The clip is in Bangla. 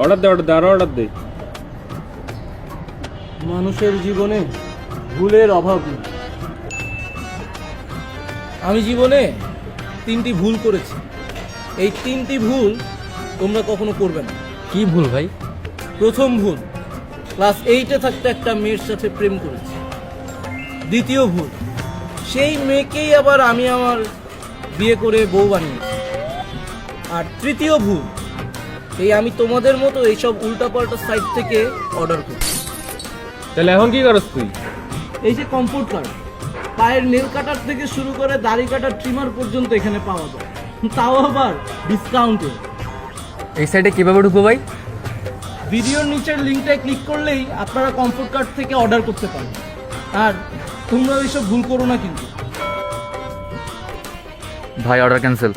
অর্ডার দে অর্ডার দে আরও অর্ডার দে। মানুষের জীবনে ভুলের অভাব নেই। আমি জীবনে তিনটি ভুল করেছি। এই তিনটি ভুল তোমরা কখনো করবে না। কি ভুল ভাই? প্রথম ভুল ক্লাস এইটে থাকতে একটা মেয়ের সাথে প্রেম করেছি। দ্বিতীয় ভুল সেই মেয়েকেই আবার আমি আমার বিয়ে করে বউ বানিয়েছি। আর তৃতীয় ভুল এই আমি তোমাদের মতো এইসব উল্টাপাল্টা সাইট থেকে অর্ডার করি। তাহলে এখন কি করছ তুই? এই যে কমফোর্ট কার্ড পায়ের নেল কাটার থেকে শুরু করে দাড়ি কাটার ট্রিমার পর্যন্ত এখানে পাওয়া যায়। তাও আবার ডিসকাউন্টে এই সাইডে কীভাবে ঢুকবো ভাই? ভিডিওর নিচের লিঙ্কটায় ক্লিক করলেই আপনারা কমফোর্ট কার্ড থেকে অর্ডার করতে পারেন আর তোমরা এইসব ভুল করো না কিন্তু। ভাই অর্ডার ক্যান্সেল